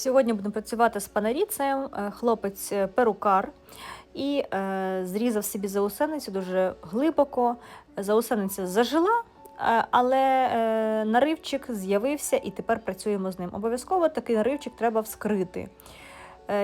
Сьогодні будемо працювати з панаріцеєм, Е, хлопець е, перукар і е, зрізав собі заусеницю дуже глибоко. Заусениця зажила, е, але е, наривчик з'явився і тепер працюємо з ним. Обов'язково такий наривчик треба вскрити.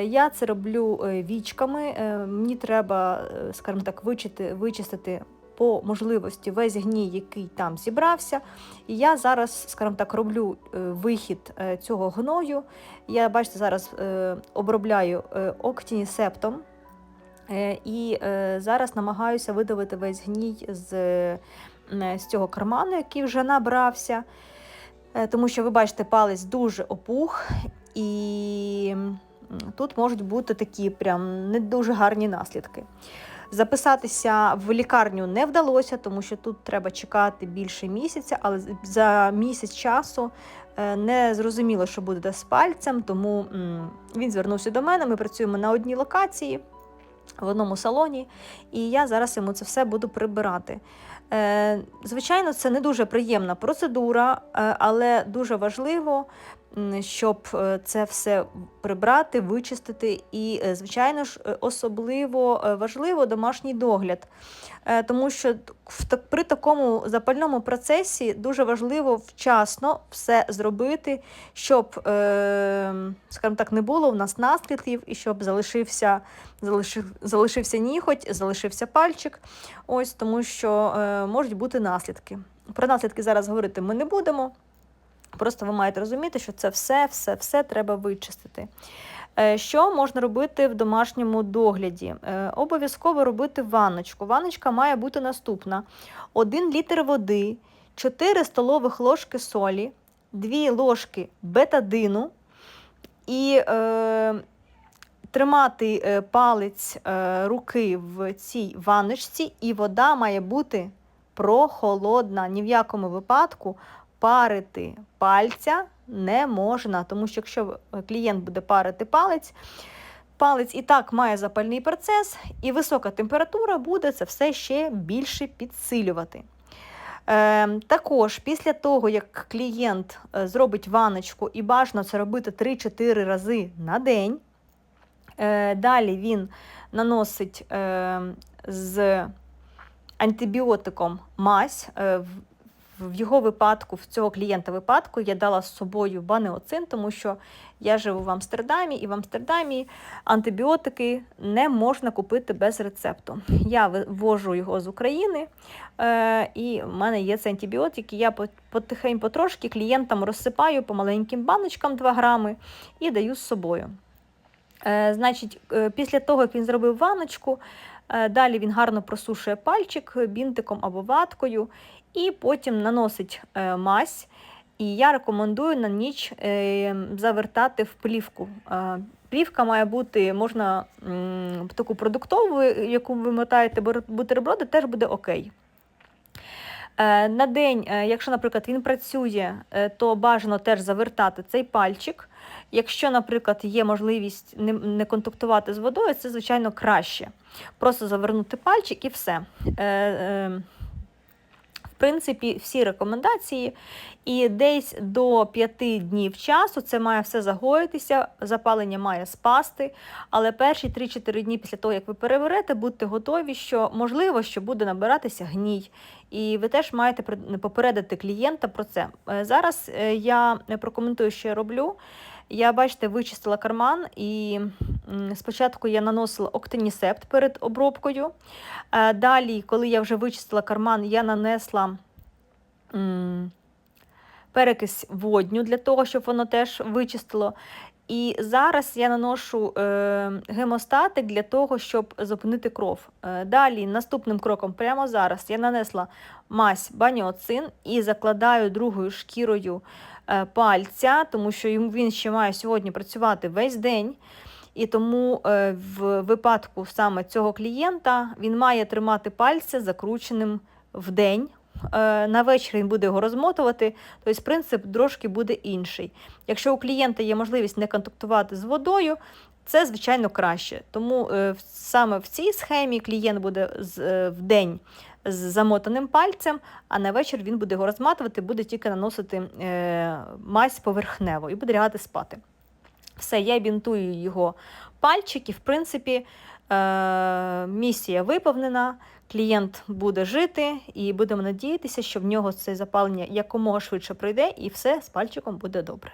Я це роблю вічками. Мені треба, скажімо так, вичити, вичистити по можливості весь гній, який там зібрався. І я зараз, скажімо так, роблю е, вихід е, цього гною. Я, бачите, зараз е, обробляю октінісептом. І зараз намагаюся видавити весь гній з, з цього карману, який вже набрався. Тому що ви бачите, палець дуже опух, і тут можуть бути такі прям не дуже гарні наслідки. Записатися в лікарню не вдалося, тому що тут треба чекати більше місяця, але за місяць часу е, не зрозуміло, що буде з пальцем, тому він звернувся до мене. Ми працюємо на одній локації в одному салоні, і я зараз йому це все буду прибирати. Е, Звичайно, це не дуже приємна процедура, е, але дуже важливо, щоб е, це все прибрати, вичистити. І, е, звичайно ж, е, особливо важливо домашній догляд. Тому що в при такому запальному процесі дуже важливо вчасно все зробити, щоб, скажімо так, не було в нас наслідків і щоб залишився, залишив, залишився ніготь, залишився пальчик. Ось тому що можуть бути наслідки. Про наслідки зараз говорити ми не будемо. Просто ви маєте розуміти, що це все, все, все треба вичистити. Е, Що можна робити в домашньому догляді? Е, Обов'язково робити ванночку. Ванночка має бути наступна: 1 літр води, 4 столових ложки солі, 2 ложки бетадину і е, тримати е, палець руки в цій ванночці, і вода має бути прохолодна. Ні в якому випадку парити пальця не можна, тому що якщо е, клієнт буде парити палець, палець і так має запальний процес, і висока температура буде це все ще більше підсилювати. Е, також після того, як клієнт е, зробить ваночку, і бажано це робити 3-4 рази на день, е, далі він наносить е, з антибіотиком мазь. В- його випадку, в цього клієнта випадку, я дала з собою банеоцин, тому що я живу в Амстердамі, і в Амстердамі антибіотики не можна купити без рецепту. Я вивожу його з України, е, і в мене є цей антибіотик, і я по- потихень потрошки клієнтам розсипаю по маленьким баночкам 2 грами і даю з собою. Е, Значить, е, після того, як він зробив ваночку, далі він гарно просушує пальчик бінтиком або ваткою, і потім наносить е, мазь. І я рекомендую на ніч е, завертати в плівку. Е, Плівка має бути, можна таку продуктову, яку ви мотаєте бу- бутерброди, теж буде окей. Е, На день, е, якщо, наприклад, він працює, е, то бажано теж завертати цей пальчик. Якщо, наприклад, є можливість не, контактувати з водою, це, звичайно, краще. Просто завернути пальчик і все. Принципі, всі рекомендації. І десь до 5 днів часу це має все загоїтися, запалення має спасти. Але перші 3-4 дні після того, як ви переберете, будьте готові, що можливо, що буде набиратися гній. І ви теж маєте попередити клієнта про це. Е, Зараз е, я прокоментую, що я роблю. Я, бачите, вичистила карман, і спочатку я наносила октинісепт перед обробкою. Е, Далі, коли я вже вичистила карман, я нанесла перекись водню для того, щоб воно теж вичистило. І зараз я наношу е, гемостатик для того, щоб зупинити кров. Е, далі, наступним кроком, прямо зараз, я нанесла мазь баніоцин і закладаю другою шкірою е, пальця, тому що він ще має сьогодні працювати весь день. І тому в випадку саме цього клієнта він має тримати пальця закрученим в день. Е, На вечір він буде його розмотувати, тобто принцип трошки буде інший. Якщо у клієнта є можливість не контактувати з водою, це звичайно краще. Тому е, саме в цій схемі клієнт буде е, в день з замотаним пальцем, а на вечір він буде його розматувати, буде тільки наносити мазь поверхнево і буде лягати спати. Все, я бінтую його пальчики. В принципі, місія виповнена. Клієнт буде жити, і будемо надіятися, що в нього це запалення якомога швидше пройде, і все з пальчиком буде добре.